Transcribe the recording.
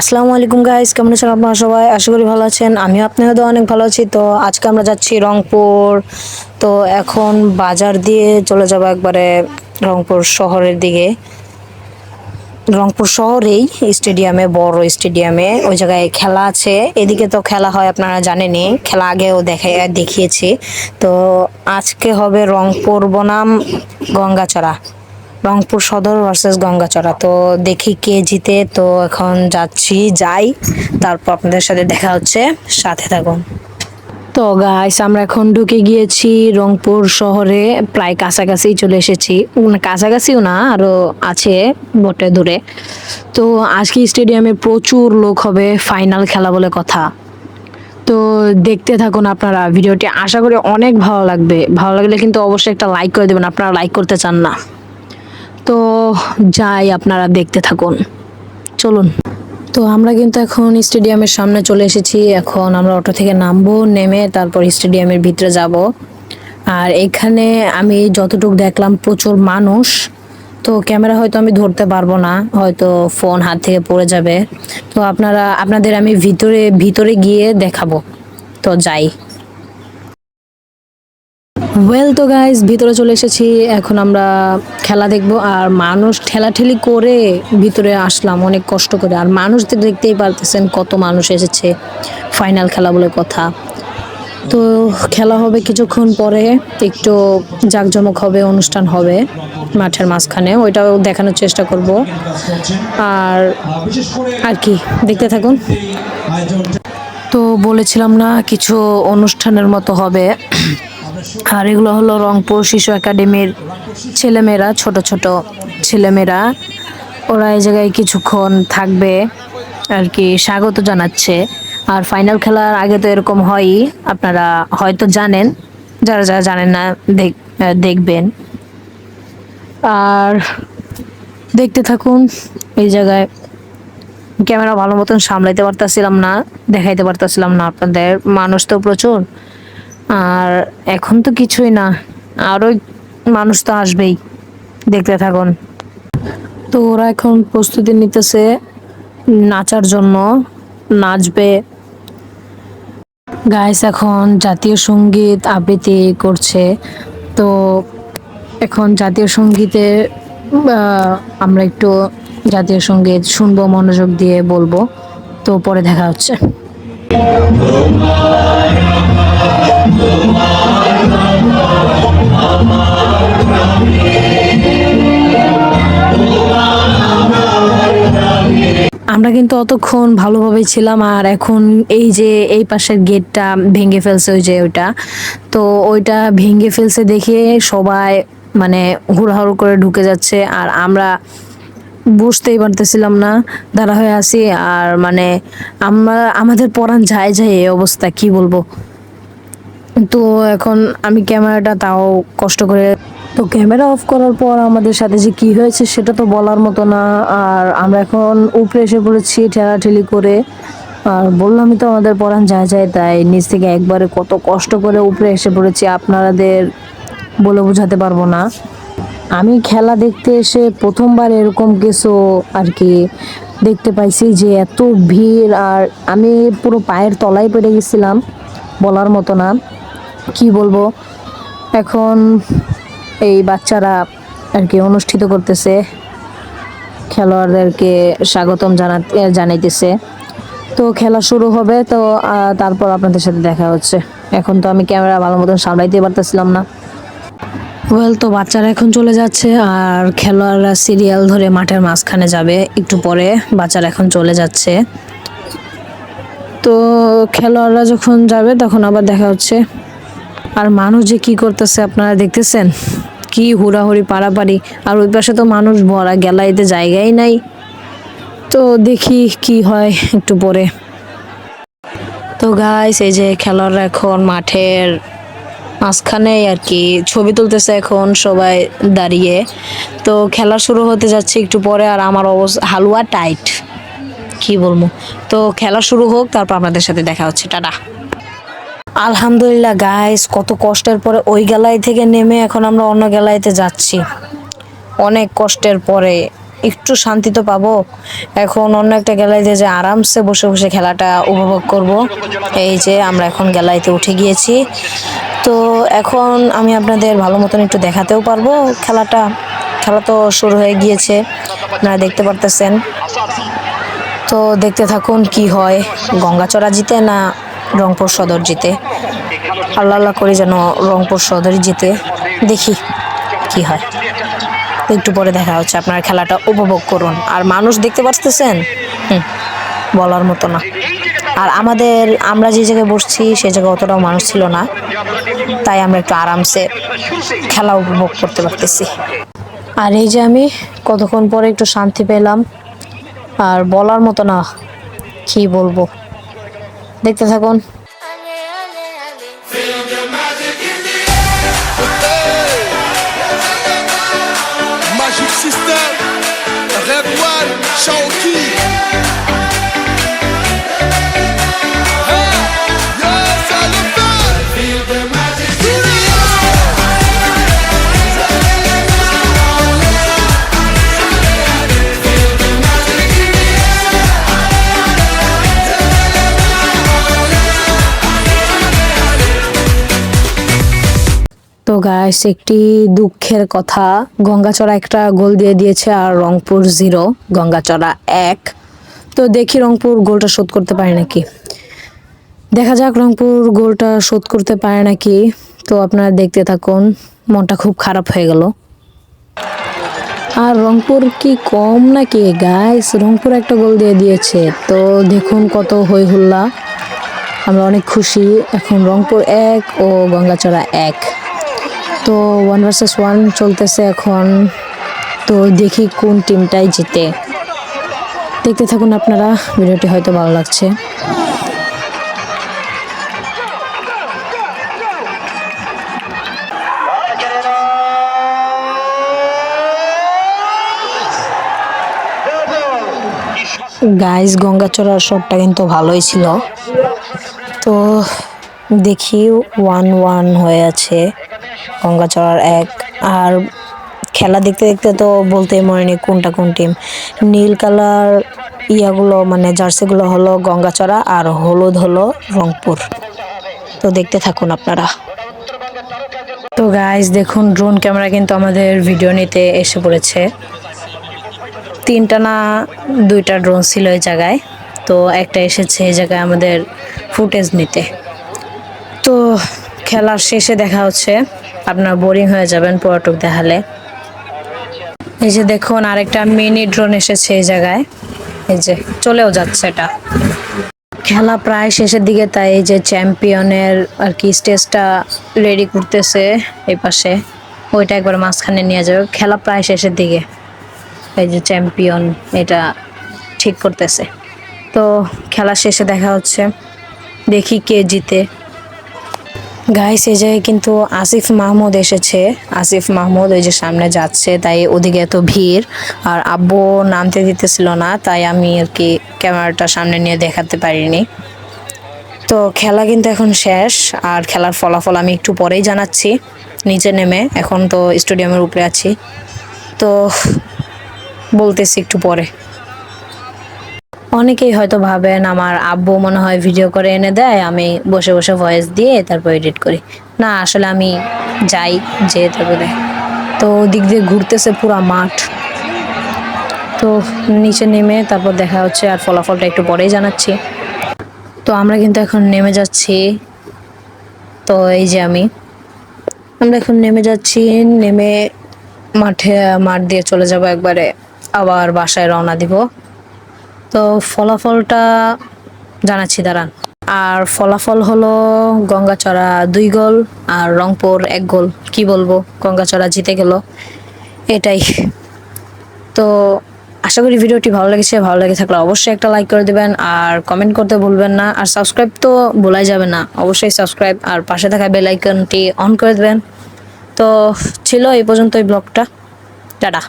আসসালামু আলাইকুম গাইস কেমন আছেন আপনারা সবাই? আশা করি ভালো আছেন। আমিও আপনাদের অনেক ভালো আছি। তো আজকে আমরা যাচ্ছি রংপুর। তো এখন বাজার দিয়ে চলে যাব একবারে রংপুর শহরের দিকে। রংপুর শহরেই স্টেডিয়ামে, বড় স্টেডিয়ামে। ওই জায়গায় খেলা আছে। এদিকে তো খেলা হয়, আপনারা জানেনই। খেলা আগেও দেখে, দেখিয়েছি। তো আজকে হবে রংপুর বনাম গঙ্গাচড়া। রংপুর সদর ভার্সেস গঙ্গাচড়া। তো দেখি কে জিতে। তো এখন যাচ্ছি, যাই। তারপর আপনাদের সাথে দেখা হচ্ছে। সাথে থাকুন। তো গাইস আমরা এখন ঢুকে গিয়েছি রংপুর শহরে। প্রায় কাছাকাছি চলে এসেছি। কাছাকাছিও না, আরও আছে বটে দূরে। তো আজকে স্টেডিয়ামে প্রচুর লোক হবে ফাইনাল খেলা বলে কথা। তো দেখতে থাকুন আপনারা ভিডিওটি। আশা করি অনেক ভালো লাগবে। ভালো লাগলে কিন্তু অবশ্যই একটা লাইক করে দেবেন। আপনারা লাইক করতে চান না। তো যাই, আপনারা দেখতে থাকুন। চলুন। তো আমরা কিন্তু এখন স্টেডিয়ামের সামনে চলে এসেছি। এখন আমরা অটো থেকে নামবো, নেমে তারপর স্টেডিয়ামের ভিতরে যাব। আর এখানে আমি যতটুকু দেখলাম প্রচুর মানুষ, তো ক্যামেরা হয়তো আমি ধরতে পারব না, হয়তো ফোন হাত থেকে পড়ে যাবে। তো আপনারা, আপনাদের আমি ভিতরে ভিতরে গিয়ে দেখাবো। তো যাই। ওয়েল তো গাইজ ভিতরে চলে এসেছি। এখন আমরা খেলা দেখব। আর মানুষ ঠেলাঠেলি করে ভিতরে আসলাম, অনেক কষ্ট করে। আর মানুষ দেখতেই পারতেছেন কত মানুষ এসেছে ফাইনাল খেলা বলে কথা। তো খেলা হবে কিছুক্ষণ পরে, একটু জাঁকজমক হবে, অনুষ্ঠান হবে মাঠের মাঝখানে। ওইটাও দেখানোর চেষ্টা করব। আর আর কি, দেখতে থাকুন। তো বলেছিলাম না, কিছু অনুষ্ঠানের মতো হবে। আর এগুলো হলো রংপুর শিশু একাডেমির ছেলেমেয়েরা, ছোট ছোট ছেলেমেয়েরা। ওরা এই জায়গায় কিছুক্ষণ থাকবে আর কি, স্বাগত জানাচ্ছে। আর ফাইনাল খেলার আগে তো এরকম হয়ই, আপনারা হয়তো জানেন, যারা যারা জানেন না, দেখ- দেখবেন। আর দেখতে থাকুন, এই জায়গায় ক্যামেরা ভালো মতন সামলাইতে পারতাছিলাম না, দেখাইতে পারতাছিলাম না আপনাদের, মানুষ তো প্রচুর। আর এখন তো কিছুই না। আরও মানুষ তো আসবেই। দেখতে থাকুন। তো ওরা এখন প্রস্তুতি নিতেছে নাচার জন্য, নাচবে। গাইস এখন জাতীয় সংগীত আবৃত্তি করছে। তো এখন জাতীয় সঙ্গীতে আমরা একটু জাতীয় সংগীত শুনব, মনোযোগ দিয়ে বলব। তো পরে দেখা হচ্ছে। আমরা কিন্তু অতক্ষণ ভালোভাবে ছিলাম আর এখন এই যে এই পাশের গেটটা ভেঙে ফেলছে ওই যে ওইটা। তো ওইটা ভেঙে ফেলছে দেখে সবাই মানে হুড়াহুড় করে ঢুকে যাচ্ছে আর আমরা বুঝতেই পারতেছিলাম না, দাঁড়া হয়ে আছি আর মানে আমরা, আমাদের পরাণ যায় যায় এই অবস্থা, কি বলব? তো এখন আমি ক্যামেরাটা তাও কষ্ট করে তো ক্যামেরা অফ করার পর আমাদের সাথে যে কি হয়েছে সেটা তো বলার মতো না। আর আমরা এখন উপরে এসে পড়েছি ঠেলাঠেলি করে। আর বললামই তো আমাদের পড়ান যায় যায় তাই। নিচ থেকে একবারে কত কষ্ট করে উপরে এসে পড়েছি আপনাদের বলে বোঝাতে পারব না। আমি খেলা দেখতে এসে প্রথমবার এরকম কিছু আর কি দেখতে পাইছি যে এত ভিড়। আর আমি পুরো পায়ের তলায় পড়ে গেছিলাম, বলার মতো না। কি বলব? এখন এই বাচ্চারা আর কি অনুষ্ঠিত করতেছে। খেলোয়াড়দেরকে স্বাগতম জানাতে জানাইতেছে। তো খেলা শুরু হবে, তো তারপর আপনাদের সাথে দেখা হচ্ছে। এখন তো আমি ক্যামেরা ভালো মতন সামলাইতে পারতেছিলাম না। ওয়েল তো বাচ্চারা এখন চলে যাচ্ছে, আর খেলোয়াড়রা সিরিয়াল ধরে মাঠের মাঝখানে যাবে। একটু পরে বাচ্চারা এখন চলে যাচ্ছে। তো খেলোয়াড়রা যখন যাবে, তখন আবার দেখা হচ্ছে। আর মানুষ যে কি করতেছে আপনারা দেখতেছেন? কি হুড়াহুড়ি পাড়াপাড়ি আর ওই পাশে তো মানুষ ভরা, গ্যালারিতে জায়গাই নাই। তো দেখি কি হয় একটু পরে। তো গাইস এই যে খেলোয়াড়রা এখন মাঠের মাঝখানে আর কি ছবি তুলতেছে এখন সবাই দাঁড়িয়ে। তো খেলা শুরু হতে যাচ্ছে একটু পরে আর আমার অবস্থা হালুয়া টাইট কি বলব? তো খেলা শুরু হোক, তারপর আপনাদের সাথে দেখা হচ্ছে। টাটা। আলহামদুলিল্লাহ গাইস কত কষ্টের পরে ওই গেলাই থেকে নেমে এখন আমরা অন্য গেলাইতে যাচ্ছি। অনেক কষ্টের পরে একটু শান্তি তো পাবো। এখন অন্য একটা গ্যালারিতে যে আরামসে বসে বসে খেলাটা উপভোগ করব। এই যে আমরা এখন গ্যালারিতে উঠে গিয়েছি। তো এখন আমি আপনাদের ভালো মতন একটু দেখাতেও পারব খেলাটা। খেলা তো শুরু হয়ে গিয়েছে, আপনারা দেখতে পারতেছেন। তো দেখতে থাকুন কি হয়, গঙ্গাচড়া জিতে না রংপুর সদর জিতে। আল্লাহ আল্লাহ করে যেন রংপুর সদরই জিতে। দেখি কি হয়। একটু পরে দেখা হচ্ছে। আপনার খেলাটা উপভোগ করুন। আর মানুষ দেখতে পারতেছেন? হুম, বলার মতো না। আর আমাদের, আমরা যে জায়গায় বসছি, সে জায়গায় অতটাও মানুষ ছিল না। তাই আমরা একটু আরামসে খেলা উপভোগ করতে পারতেছি। আর এই যে আমি কতক্ষণ পরে একটু শান্তি পেলাম। আর বলার মতো না, কি বলব? দেখতে থাকুন Ale, ale, ale. Magic System, Red One, Shaoki. তো গাইস একটি দুঃখের কথা। গঙ্গাচড়া একটা গোল দিয়ে দিয়েছে আর রংপুর জিরো গঙ্গাচড়া এক। তো দেখি রংপুর গোলটা শোধ করতে পারে নাকি? দেখা যাক রংপুর গোলটা শোধ করতে পারে নাকি। তো আপনারা দেখতে থাকুন, মনটা খুব খারাপ হয়ে গেল। আর রংপুর কি কম নাকি? গাইস রংপুর একটা গোল দিয়ে দিয়েছে। তো দেখুন কত হই হুল্লা আমরা অনেক খুশি। এখন রংপুর এক ও গঙ্গাচড়া এক। তো ওয়ান ভার্সেস ওয়ান চলতেছে এখন। তো দেখি কোন টিমটাই জিতে। দেখতে থাকুন আপনারা, ভিডিওটি হয়তো ভালো লাগছে। গাইস গঙ্গাচড়ার শটটা কিন্তু ভালোই ছিল। তো দেখি ওয়ান ওয়ান হয়ে আছে। গঙ্গাচড়ার এক। আর খেলা দেখতে দেখতে তো বলতেই মনে নেই কোনটা কোন টিম নীল কালার ইয়াগুলো মানে জার্সিগুলো হলো গঙ্গাচড়া আর হলুদ হলো রংপুর। তো দেখতে থাকুন আপনারা। তো গাইজ দেখুন ড্রোন ক্যামেরা কিন্তু আমাদের ভিডিও নিতে এসে পড়েছে। তিনটা না দুইটা ড্রোন ছিল এই জায়গায়। তো একটা এসেছে এই জায়গায় আমাদের ফুটেজ নিতে। তো খেলার শেষে দেখা হচ্ছে। আপনার বোরিং হয়ে যাবেন পর্যটক দেখালে। এই যে দেখুন, আরেকটা মিনি ড্রোন এসেছে এই জায়গায়। এই যে, চলেও যাচ্ছে এটা। খেলা প্রায় শেষের দিকে, তাই এই যে চ্যাম্পিয়নের আর কি স্টেজটা রেডি করতেছে এই পাশে। ওইটা একবার মাঝখানে নিয়ে যাবে। খেলা প্রায় শেষের দিকে। এই যে চ্যাম্পিয়ন এটা ঠিক করতেছে। তো খেলা শেষে দেখা হচ্ছে। দেখি কে জিতে। গাইস এই জায়গায় কিন্তু আসিফ মাহমুদ এসেছে। আসিফ মাহমুদ ওই যে সামনে যাচ্ছে, তাই ওদিকে এত ভিড়, আর আব্বু নামতে দিতেছিল না, তাই আমি আর কি ক্যামেরাটা সামনে নিয়ে দেখাতে পারিনি। তো খেলা কিন্তু এখন শেষ, আর খেলার ফলাফল আমি একটু পরেই জানাচ্ছি, নিচে নেমে। এখন তো স্টেডিয়ামের উপরে আছি। তো বলতেছি একটু পরে। অনেকেই হয়তো ভাবেন আমার আব্বু মনে হয় ভিডিও করে এনে দেয়, আমি বসে বসে ভয়েস দিয়ে তারপর এডিট করি। না, আসলে আমি যাই যে তারপরে তো দিক দিয়ে ঘুরতেছে পুরা মাঠ। তো নিচে নেমে তারপর দেখা হচ্ছে আর ফলাফলটা একটু পরেই জানাচ্ছি। তো আমরা কিন্তু এখন নেমে যাচ্ছি। তো এই যে আমি। আমরা এখন নেমে যাচ্ছি, নেমে মাঠে, মাঠ দিয়ে চলে যাব একবারে। আবার বাসায় রওনা দিব। তো ফলাফলটা জানাচ্ছি, দাঁড়ান। আর ফলাফল হলো গঙ্গাচড়া দুই গোল আর রংপুর এক গোল। কি বলব, গঙ্গাচড়া জিতে গেল। এটাই। তো আশা করি ভিডিওটি ভালো লেগেছে। ভালো লেগে থাকলে অবশ্যই একটা লাইক করে দেবেন আর কমেন্ট করতে ভুলবেন না। আর সাবস্ক্রাইব তো ভোলাই যাবে না। অবশ্যই সাবস্ক্রাইব আর পাশে থাকা বেল আইকনটি অন করে দেবেন। তো ছিল এই পর্যন্ত এই ব্লগটা। টাটা।